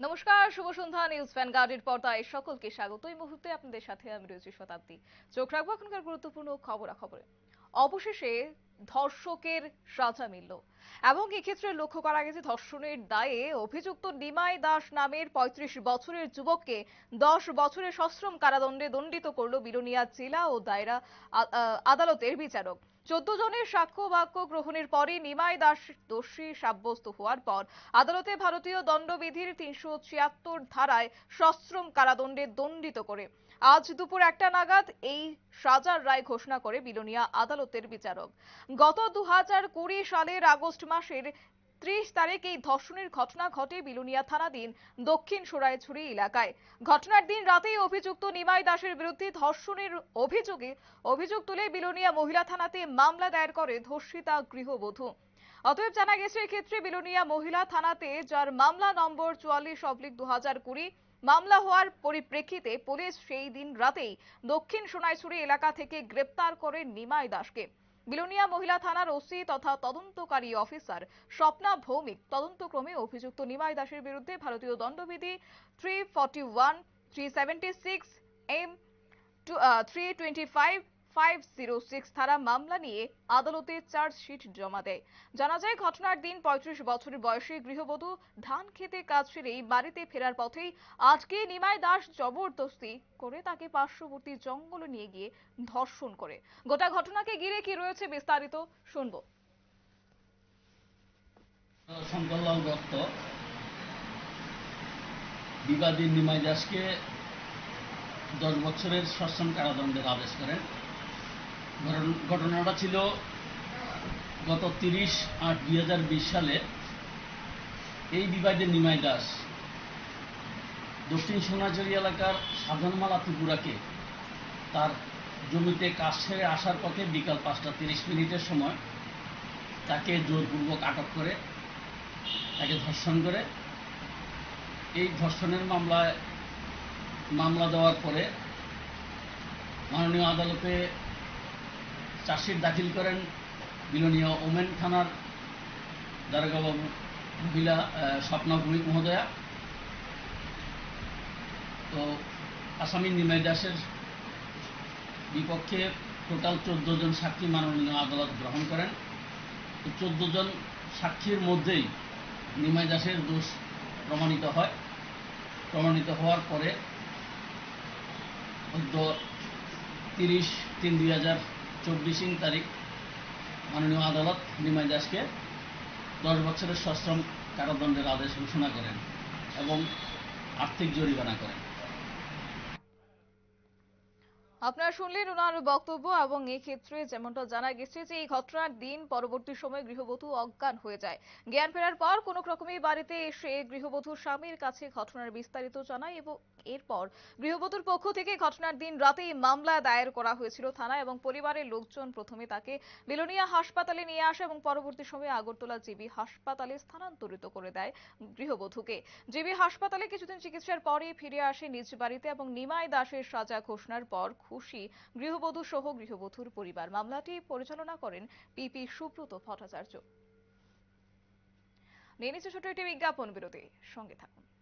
নমস্কার, শুভ সন্ধ্যা, নিউজ ভ্যানগার্ডের পর্দায় সকলকে স্বাগত। এই মুহূর্তে আপনাদের সাথে আমি রয়েছি শতাব্দী। চোখ রাখব এখনকার গুরুত্বপূর্ণ খবরাখবরে। অবশেষে ধর্ষকের সাজা মিলল। এবং এক্ষেত্রে লক্ষ্য করা গেছে ধর্ষণের দায়ে অভিযুক্ত নিমাই দাস নামের পঁয়ত্রিশ বছরের যুবককে দশ বছরের সশ্রম কারাদণ্ডে দণ্ডিত করল বিলোনিয়া জেলা ও দায়রা আদালতের বিচারক। চোদ্দ জনের সাক্ষ্য বাক্য গ্রহণের পরে নিমাই দাস দোষী সাব্যস্ত হওয়ার পর আদালতে ভারতীয় দণ্ডবিধির তিনশো ছিয়াত্তর ধারায় সশ্রম কারাদণ্ডে দণ্ডিত করে। আজ দুপুর একটা নাগাদ এই সাজার রায় ঘোষণা করে বিলোনিয়া আদালতের বিচারক। গত দু সালের আগস্ট মাসের ত্রিশ তারিখ এই ধর্ষণের ঘটনা ঘটে বিলুনিয়া থানাধীন দক্ষিণ সোরাইছড়ি এলাকায়। ঘটনার দিন রাতেই অভিযুক্ত নিমাই দাসের বিরুদ্ধে ধর্ষণের অভিযোগে অভিযোগ তুলে বিলোনিয়া মহিলা থানাতে মামলা দায়ের করে ধর্ষিতা গৃহবধূ। অতএব জানা গেছে, এক্ষেত্রে বিলোনিয়া মহিলা থানাতে যার মামলা নম্বর চুয়াল্লিশ অব্লিক দু হাজার কুড়ি, মামলা হওয়ার পরিপ্রেক্ষিতে পুলিশ সেই দিন রাতেই দক্ষিণ সোনাইছড়ি এলাকা থেকে গ্রেপ্তার করে নিমাই দাসকে। বিলোনিয়া মহিলা থানার ওসি তথা তদন্তকারী অফিসার স্বপ্না ভৌমিক তদন্তক্রমে অভিযুক্ত নিমাই দাসের বিরুদ্ধে ভারতীয় দণ্ডবিধি three forty one three seventy six M three twenty five five zero মামলা নিয়ে আদালতে চার্জশিট জমা দেয় জানা যায় ঘটনার দিন পঁয়ত্রিশ বছরের বয়সী গৃহবধূ ধান খেতে কাজ সেরেই বাড়িতে ফেরার পথেই আজকে নিমাই দাস জবরদস্তি করে তাকে পার্শ্ববর্তী জঙ্গলে নিয়ে গিয়ে ধর্ষণ করে গোটা ঘটনাকে ঘিরে কি রয়েছে বিস্তারিত শুনব বিবাদী নিমাই দাসকে দশ বছরের সশ্রম কারাদণ্ডের আদেশ করেন ঘটনাটা ছিল গত তিরিশ আট দুই সালে। এই বিবাদী নিমাই দাস দক্ষিণ সোনাঝুরি এলাকার সাধনমালা ত্রিপুরাকে তার জমিতে কাজ সেরে আসার পথে বিকাল পাঁচটা তিরিশ মিনিটের সময় তাকে জোরপূর্বক আটক করে, তাকে ধর্ষণ করে। এই ধর্ষণের মামলায় মামলা দেওয়ার পরে মাননীয় আদালতে চার্জশিট দাখিল করেন বিলনীয় ওমেন থানার দারোগাবাবু মহিলা স্বপ্না ভূমিক মহোদয়া। তো আসামি নিমাই দাসের বিপক্ষে টোটাল চোদ্দ জন সাক্ষী মাননীয় আদালত গ্রহণ করেন। তো চোদ্দ জন সাক্ষীর মধ্যেই নিমাই দাসের দোষ প্রমাণিত হয়। প্রমাণিত হওয়ার পরে চোদ্দ তিরিশ তিন দুই হাজার চব্বিশ তারিখ মাননীয় আদালত নিমাই দাসকে দশ বছরের সশ্রম কারাদণ্ডের আদেশ ঘোষণা করেন এবং আর্থিক জরিমানা করেন। আপনারা শুনলেন ওনার বক্তব্য এবং এই ক্ষেত্রে যেমনটা জানা গেছে যে এই ঘটনার দিন পরবর্তী সময়ে গৃহবধূ অজ্ঞান হয়ে যায়। জ্ঞান ফেরার পর কোনো রকমের বাড়িতে এসে গৃহবধূর স্বামীর কাছে ঘটনার বিস্তারিত জানায় এবং এরপর গৃহবধূর পক্ষ থেকে ঘটনার দিন রাতেই মামলা দায়ের করা হয়েছিল থানায় এবং পরিবারের লোকজন প্রথমে তাকে বিলোনিয়া হাসপাতালে নিয়ে আসে এবং পরবর্তী সময়ে আগরতলা জিবি হাসপাতালে স্থানান্তরিত করে দেয় গৃহবধূকে। জিবি হাসপাতালে কিছুদিন চিকিৎসার পরে ফিরে আসে নিজ বাড়িতে এবং নিমাই দাসের সাজা ঘোষণার পর খুশি, গৃহবধূ সহ গৃহবধূর পরিবার। মামলাটি পরিচালনা করেন পিপি সুব্রত ভট্টাচার্য। নিয়ে ছোট একটি বিজ্ঞাপন বিরতি। সঙ্গে থাকুন।